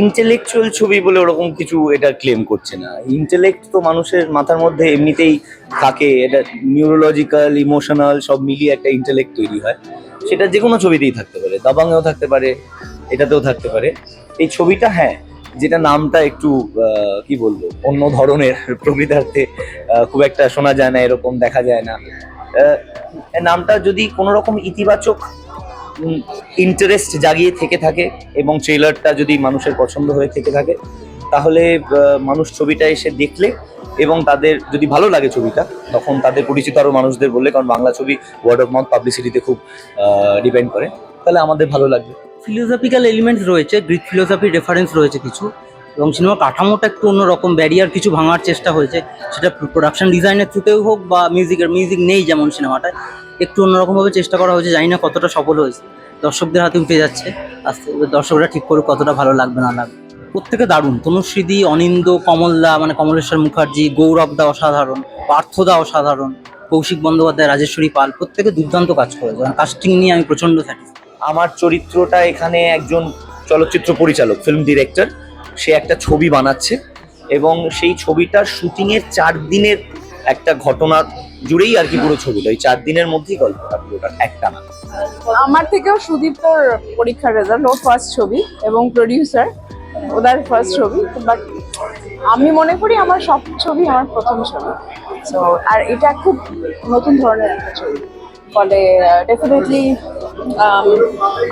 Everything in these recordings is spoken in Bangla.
ইন্টেলেকচুয়াল ছবি বলে ওরকম কিছু এটা ক্লেম করছে না। ইন্টেলেক্ট তো মানুষের মাথার মধ্যে এমনিতেই থাকে, এটা নিউরোলজিক্যাল ইমোশনাল সব মিলিয়ে একটা ইন্টেলেক্ট তৈরি হয়। সেটা যে কোনো ছবিতেই থাকতে পারে, দাবাংয়েও থাকতে পারে, এটাতেও থাকতে পারে। এই ছবিটা হ্যাঁ যেটা নামটা একটু কি বলব, অন্য ধরনের প্রকৃতার্থে খুব একটা শোনা যায় না, এরকম দেখা যায় না। নামটা যদি কোনো রকম ইতিবাচক ইন্টারেস্ট জাগিয়ে থেকে থাকে এবং ট্রেলারটা যদি মানুষের পছন্দ হয়ে থেকে থাকে, তাহলে মানুষ ছবিটা এসে দেখলে এবং তাদের যদি ভালো লাগে ছবিটা, তখন তাদের পরিচিত আরও মানুষদের বললে, কারণ বাংলা ছবি ওয়ার্ড অফ মাউথ পাবলিসিটিতে খুব ডিপেন্ড করে। তাহলে আমাদের ভালো লাগবে। ফিলোসফিক্যাল এলিমেন্টস রয়েছে গ্রিক ফিলোসফির রেফারেন্স রয়েছে কিছু। এবং সিনেমা কাঠামোটা একটু অন্যরকম ব্যারিয়ার কিছু ভাঙার চেষ্টা হয়েছে। সেটা প্রোডাকশন ডিজাইনের থ্রুতেও হোক বা মিউজিকের মিউজিক নেই যেমন সিনেমাটায় একটু অন্যরকমভাবে চেষ্টা করা হয়েছে, জানি না কতটা সফল হয়েছে। দর্শকদের হাতে উঠে যাচ্ছে। আস্তে দর্শকরা ঠিক করে কতটা ভালো লাগবে, না লাগবে। প্রত্যেকে দারুণ। তনুশ্রীদি অনিন্দ, কমলদা মানে কমলেশ্বর মুখার্জি গৌরবদা অসাধারণ পার্থদা অসাধারণ, কৌশিক বন্দ্যোপাধ্যায়, রাজেশ্বরী পাল, প্রত্যেকে দুর্দান্ত কাজ করেছে। কাস্টিং নিয়ে আমি প্রচণ্ড থাকি আমার চরিত্রটা এখানে একজন চলচ্চিত্র পরিচালক ফিল্ম ডিরেক্টর সে একটা ছবি বানাচ্ছে এবং সেই ছবিটার শুটিংয়ের চার দিনের একটা ঘটনা জুড়েই আর কি পুরো ছবিটা। ওই চার দিনের মধ্যেই গল্পটা পুরোটা একটা না। আমার থেকেও সুদীপ্তর পরীক্ষার রেজাল্ট ওর ফার্স্ট ছবি এবং প্রডিউসার ওদের ফার্স্ট ছবি। বাট আমি মনে করি আমার সব ছবি আমার প্রথম ছবি। সো আর এটা খুব নতুন ধরনের একটা ছবি। ফলে ডেফিনেটলি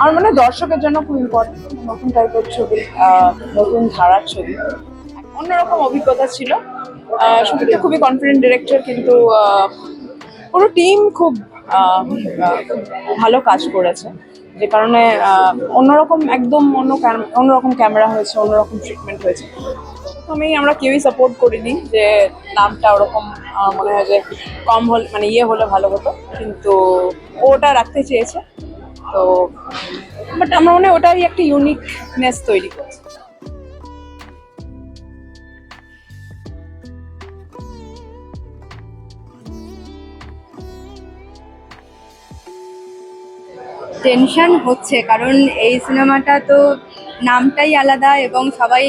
আমার মনে দর্শকের জন্য খুব ইম্পর্টেন্ট নতুন টাইপের ছবি নতুন ধারার ছবি। অন্যরকম অভিজ্ঞতা ছিল। আহ, সুদীপ্ত খুবই কনফিডেন্ট ডিরেক্টর কিন্তু পুরো টিম খুব ভালো কাজ করেছে। যে কারণে অন্যরকম একদম অন্য অন্যরকম ক্যামেরা হয়েছে অন্যরকম ট্রিটমেন্ট হয়েছে। প্রথমেই আমরা কেউই সাপোর্ট করিনি যে নামটা ওরকম মনে হয় যে কম হল মানে ইয়ে হলে ভালো হতো। কিন্তু ওটা রাখতে চেয়েছে। তো বাট আমার মনে হয় ওটাই একটা ইউনিকনেস তৈরি করছে। টেনশন হচ্ছে, কারণ এই সিনেমাটা তো নামটাই আলাদা এবং সবাই,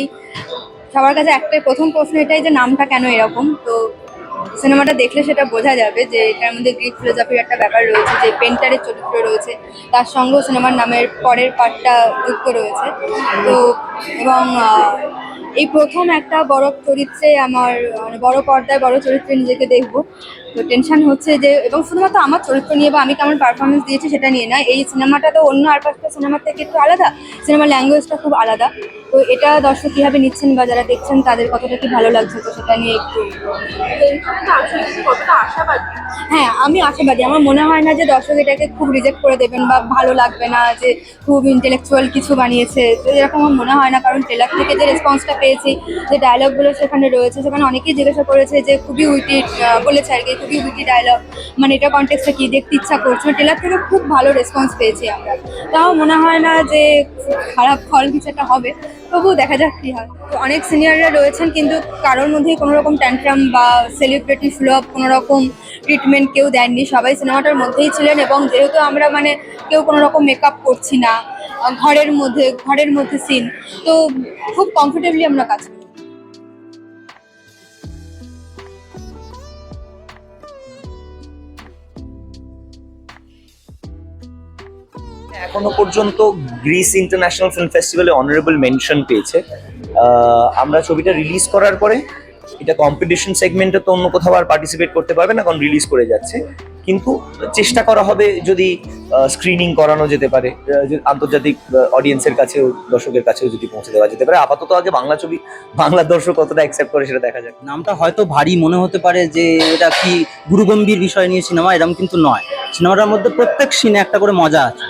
সবার কাছে একটাই প্রথম প্রশ্ন এটাই যে নামটা কেন এরকম? তো সিনেমাটা দেখলে সেটা বোঝা যাবে যে এটার মধ্যে গ্রিক ফিলোসফির একটা ব্যাপার রয়েছে, যে পেন্টারের চরিত্র রয়েছে, তার সঙ্গেও সিনেমার নামের পরের পার্টটা যুক্ত রয়েছে। তো, এবং এই প্রথম একটা বড় চরিত্রে আমার মানে বড় পর্দায় বড় চরিত্রে নিজেকে দেখব। তো টেনশন হচ্ছে যে, এবং শুধুমাত্র আমার চরিত্র নিয়ে বা আমি কেমন পারফরমেন্স দিয়েছি সেটা নিয়ে না এই সিনেমাটা তো অন্য আর পাঁচটা সিনেমার থেকে একটু আলাদা। সিনেমার ল্যাঙ্গুয়েজটা খুব আলাদা। তো এটা দর্শক কীভাবে নিচ্ছেন বা যারা দেখছেন, তাদের কতটা কি ভালো লাগছে তো সেটা নিয়ে একটু হ্যাঁ আমি আশাবাদী। আমার মনে হয় না যে দর্শক এটাকে খুব রিজেক্ট করে দেবেন বা ভালো লাগবে না যে খুব ইন্টেলেকচুয়াল কিছু বানিয়েছে। তো এরকম আমার মনে হয় না, কারণ ট্রেলার থেকে যে রেসপন্সটা পেয়েছি, যে ডায়লগগুলো সেখানে রয়েছে, সেখানে অনেকেই জিজ্ঞাসা করেছে যে খুবই উইটি বলেছে আর কি, খুবই উইটি ডায়লগ মানে এটা কন্টেক্সটা কি দেখতে ইচ্ছা করছে? ট্রেলার থেকে খুব ভালো রেসপন্স পেয়েছি আমরা। তাও মনে হয় না যে খারাপ ফল কিছু একটা হবে। তবুও দেখা যাক কি হয়। তো অনেক সিনিয়ররা রয়েছেন, কিন্তু কারোর মধ্যেই কোনো রকম ট্যান্ট্রাম বা সেলিব্রিটি ফ্লপ কোনো রকম ট্রিটমেন্ট কেউ দেননি। সবাই সিনেমাটার মধ্যেই ছিলেন এবং যেহেতু আমরা মানে কেউ কোনো রকম মেকআপ করছি না, ঘরের মধ্যে ঘরের মধ্যে সিন তো খুব কমফোর্টেবলি আমরা কাজ করি। এখনও পর্যন্ত গ্রিস ইন্টারন্যাশনাল ফিল্ম ফেস্টিভ্যালে অনারেবল মেনশন পেয়েছে। আমরা ছবিটা রিলিজ করার পরে, এটা কম্পিটিশন সেগমেন্টে তো অন্য কোথাও আর পার্টিসিপেট করতে পারবে না, কারণ রিলিজ করে যাচ্ছে। কিন্তু চেষ্টা করা হবে যদি স্ক্রিনিং করানো যেতে পারে আন্তর্জাতিক অডিয়েন্সের কাছেও, দর্শকের কাছেও যদি পৌঁছে দেওয়া যেতে পারে। আপাতত আগে বাংলা ছবি, বাংলা দর্শক কতটা অ্যাকসেপ্ট করে সেটা দেখা যাক। নামটা হয়তো ভারী মনে হতে পারে যে এটা কি গুরুগম্ভীর বিষয় নিয়ে সিনেমা এরকম কিন্তু নয়। সিনেমাটার মধ্যে প্রত্যেক সিনে একটা করে মজা আছে।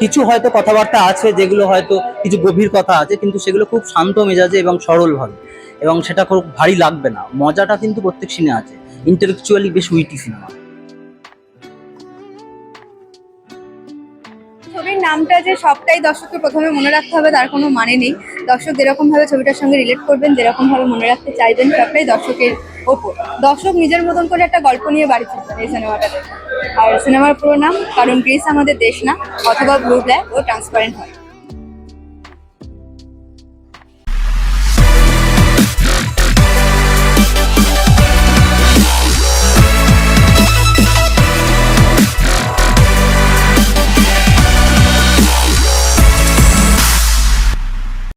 কিছু হয়তো কথাবার্তা আছে, যেগুলো হয়তো কিছু গভীর কথা আছে, কিন্তু সেগুলো খুব শান্ত মেজাজে এবং সরলভাবে। এবং সেটা খুব ভারী লাগবে না। মজাটা কিন্তু প্রত্যেক সিনে আছে। ইন্টেলেকচুয়ালি বেশ উইটি সিনেমা ছবির নামটা যে সবটাই দর্শককে প্রথমে মনে রাখতে হবে, তার কোনো মানে নেই। দর্শক যেরকম ভাবে ছবিটার সঙ্গে রিলেট করবেন যেরকম ভাবে মনে রাখতে চাইবেন, সবটাই দর্শকের ওপর। দর্শক নিজের মতন করে একটা গল্প নিয়ে বাড়ি ফিরবেন এই সিনেমাটাতে আর সিনেমার পুরো নাম কারণ গ্রিস আমাদের দেশ না, অথবা ব্লু, ব্ল্যাক ও ট্রান্সপারেন্ট হয়।